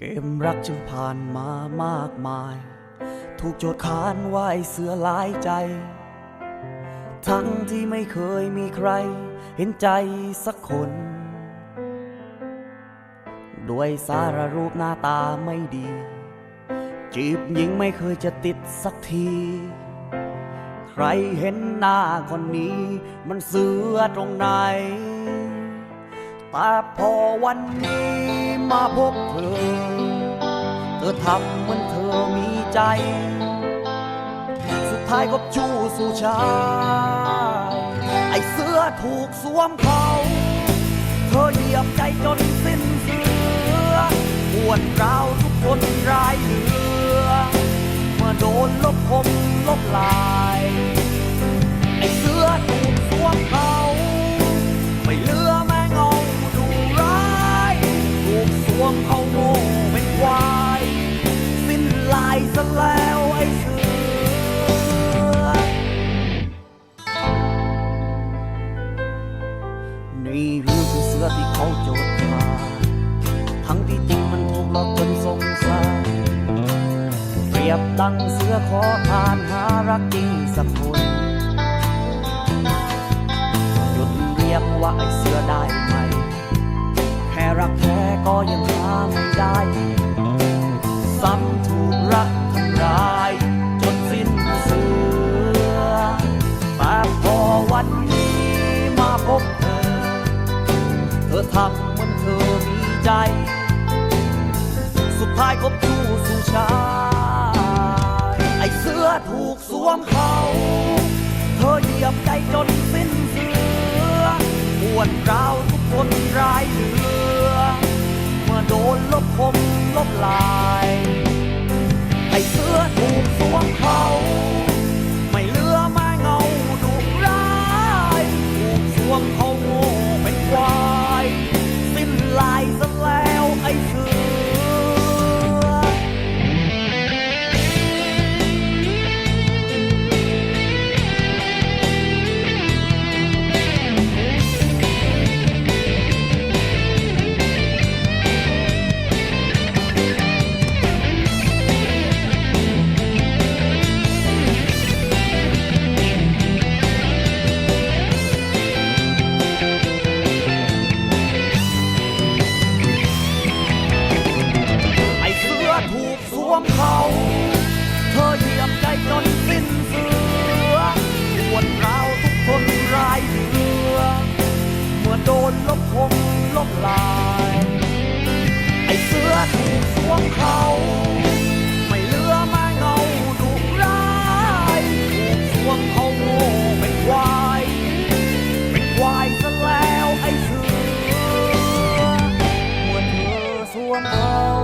เกมรักจึงผ่านมามากมาย ถูกโจทย์ขานว่าไอเสือหลายใจ ทั้งที่ไม่เคยมีใคร เห็นใจสักคน ด้วยสารรูปหน้าตาไม่ดี จีบหญิงไม่เคยจะติดสักที ใครเห็นหน้าคนนี้ มันเสือตรงไหน แต่พอวันนี้มาพบเธอ เธอทำเหมือนเธอมีใจ สุดท้ายก็จู้สู่ชาย ไอเสื้อถูกสวมเขา เธอเหยียบใจจนสิ้นเสือปวดร้าวทุกคนร้ายเหลือเมื่อโดนลบคมลบลาย ไอเสื้อถูกสวมเขา ซะแล้วไอ้เสือ นี่หรือคือเสือที่เขาโจทย์มาทั้งที่จริงมันถูกหลอกจนสงสารเปรียบดังเสือขอทานหารักจริงสักคนหยุดเรียกว่าไอ้เสือได้ อทำเหมือนเธอมีใจ สุดท้ายก็ผู้สู่ชาย ไอเสื้อถูกสวมเขา เธอเหยียบใจจนสิ้นเสือปวดร้าวทุกคนร้ายเหลือ วมเขา เธอเหยียบใจจนสิ้นเสือปวดร้าวทุกคนร้ายเหลือเมื่อโดนลบคมลบลาย ไอ้เสือถูกสวมเขา ไม่เหลือม้เงาดุร้ายถูกสวมเขาโง่เป็นควาย เป็นควายซะแล้วไอ้เสือ เมื่อเธอสวมเขา